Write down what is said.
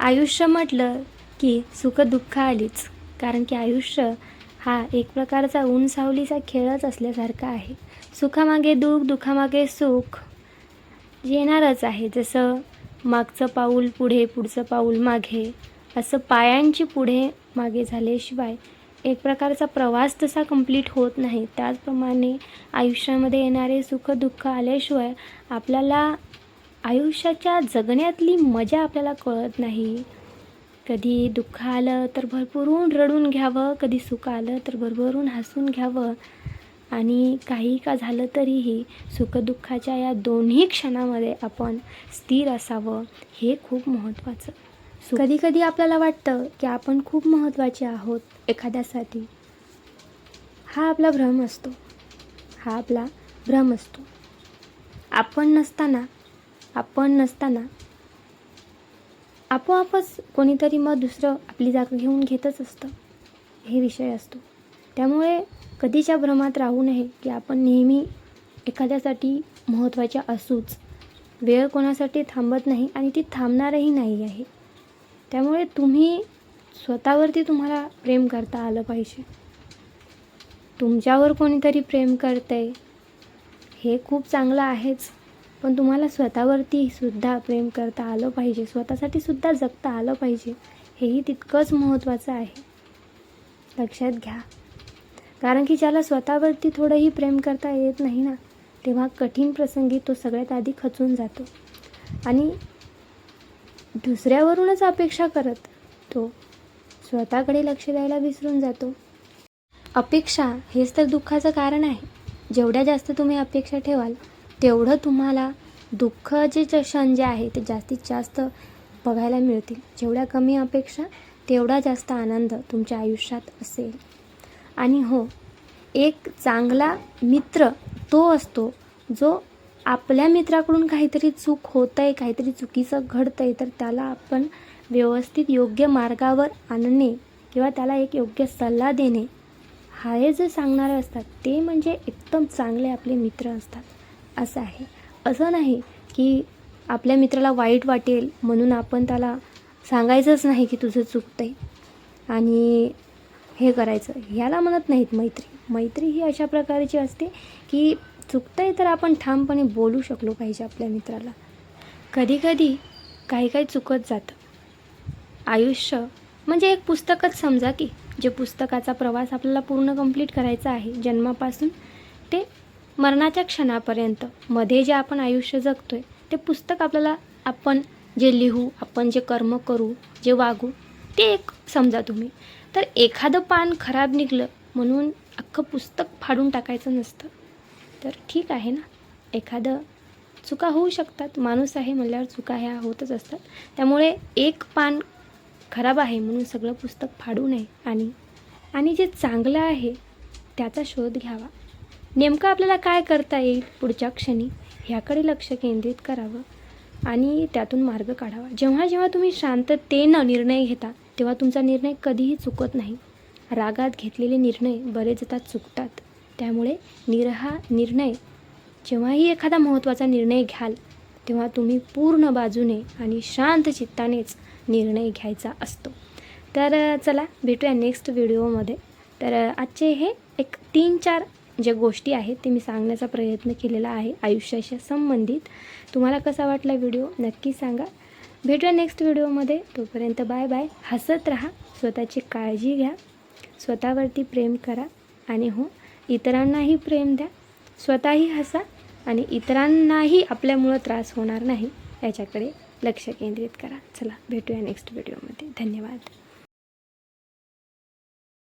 आयुष्य म्हटलं की सुखदुःख आलीच. कारण की आयुष्य हा एक प्रकारचा ऊन सावलीचा खेळच असल्यासारखा आहे. सुखामागे दुःख दुःखामागे सुख येणारच आहे. जसं मागचं पाऊल पुढे पुढचं पाऊल मागे. असं पायांची पुढे मागे झाल्याशिवाय एक प्रकारचा प्रवास तसा कंप्लीट होत नाही. त्याचप्रमाणे आयुष्यामध्ये येणारे सुख दुःख आल्याशिवाय आपल्याला आयुष्याच्या जगण्यातली मजा आपल्याला कळत नाही. कधी दुःख आलं तर भरभरून रडून घ्यावं कधी सुख आलं तर भरभरून हसून घ्यावं. आणि काही का झालं तरीही सुखदुःखाच्या या दोन्ही क्षणामध्ये आपण स्थिर असावं हे खूप महत्त्वाचं. कधी कधी आपल्याला वाटतं की आपण खूप महत्त्वाचे आहोत एखाद्यासाठी. हा आपला भ्रम असतो. हा आपला भ्रम असतो. आपण नसताना आपण नसताना आपोआपच कोणीतरी मग दुसरं आपली जागा घेऊन घेतच असतं. हे विषय असतो. त्यामुळे कधीच्या भ्रमात राहू नये की आपण नेहमी एखाद्यासाठी महत्त्वाच्या असूच वेळ कोणासाठी थांबत नाही आणि ती थांबणारही नाही आहे. त्यामुळे तुम्ही स्वतःवरती तुम्हाला प्रेम करता आलं पाहिजे. तुमच्यावर कोणीतरी प्रेम करते हे खूप चांगलं आहेच. पण तुम्हाला स्वतःवरती सुद्धा प्रेम करता आलं पाहिजे. स्वतःसाठी सुद्धा जगता आलं पाहिजे. हेही तितकंच महत्त्वाचं आहे. लक्षात घ्या. कारण की ज्याला स्वतःवरती थोडंही प्रेम करता येत नाही ना तेव्हा कठीण प्रसंगी तो सगळ्यात आधी खचून जातो. आणि दुसऱ्यावरूनच अपेक्षा करत तो स्वतःकडे लक्ष द्यायला विसरून जातो. अपेक्षा हेच तर दुःखाचं कारण आहे. जेवढ्या जास्त तुम्ही अपेक्षा ठेवाल तेवढं तुम्हाला दुःखाचे जे क्षण जे आहे ते जास्तीत जास्त बघायला मिळतील. जेवढ्या कमी अपेक्षा तेवढा जास्त आनंद तुमच्या आयुष्यात असेल. आणि हो एक चांगला मित्र तो असतो जो आपल्या मित्राकडून काहीतरी चूक होतं आहे काहीतरी चुकीचं घडतं आहे तर त्याला आपण व्यवस्थित योग्य मार्गावर आणणे किंवा त्याला एक योग्य सल्ला देणे. हा हे जे सांगणारे असतात ते म्हणजे एकदम चांगले आपले मित्र असतात. असं आहे. असं नाही की आपल्या मित्राला वाईट वाटेल म्हणून आपण त्याला सांगायचंच नाही की तुझं चुकतं आहे आणि हे करायचं. ह्याला म्हणत नाहीत मैत्री. मैत्री ही अशा प्रकारची असते की चुकतं आहे तर आपण ठामपणे बोलू शकलो पाहिजे आपल्या मित्राला. कधीकधी काही काही चुकत जातं. आयुष्य म्हणजे एक पुस्तकच समजा की जे पुस्तकाचा प्रवास आपल्याला पूर्ण कंप्लीट करायचा आहे जन्मापासून ते मरणाच्या क्षणापर्यंत मध्ये जे आपण आयुष्य जगतो आहे ते पुस्तक आपल्याला आपण जे लिहू आपण जे कर्म करू जे वागू ते एक समजा तुम्ही. तर एखादं पान खराब निघलं म्हणून अख्खं पुस्तक फाडून टाकायचं नसतं. तर ठीक आहे ना? एखादं चुका होऊ शकतात. माणूस आहे म्हणल्यावर चुका ह्या होतच असतात. त्यामुळे एक पान खराब आहे म्हणून सगळं पुस्तक फाडू नये. आणि आणि जे चांगलं आहे त्याचा शोध घ्यावा. नेमकं आपल्याला काय करता येईल पुढच्या क्षणी ह्याकडे लक्ष केंद्रित करावं आणि त्यातून मार्ग काढावा. जेव्हा जेव्हा तुम्ही शांततेनं निर्णय घेता तेव्हा तुमचा निर्णय कधीही चुकत नाही. रागात घेतलेले निर्णय बरेचदा चुकतात. त्यामुळे निरहा निर्णय जेव्हाही एखादा महत्त्वाचा निर्णय घ्याल तेव्हा तुम्ही पूर्ण बाजूने आणि शांत चित्तानेच निर्णय घ्यायचा असतो. तर चला भेटूया नेक्स्ट व्हिडिओमध्ये तर आजचे हे एक तीन चार ज्या गोष्टी आहेत ते मी सांगण्याचा प्रयत्न केलेला आहे आयुष्याशी संबंधित. तुम्हाला कसा वाटला व्हिडिओ नक्की सांगा. भेटूया नेक्स्ट व्हिडिओमध्ये. तोपर्यंत बाय बाय हसत राहा स्वतःची काळजी घ्या स्वतःवरती प्रेम करा आणि हो इतरांनाही प्रेम द्या. स्वतःही हसा आणि इतरांनाही आपल्यामुळं त्रास होणार नाही याच्याकडे लक्ष केंद्रित करा. चला भेटूया नेक्स्ट व्हिडिओमध्ये. धन्यवाद.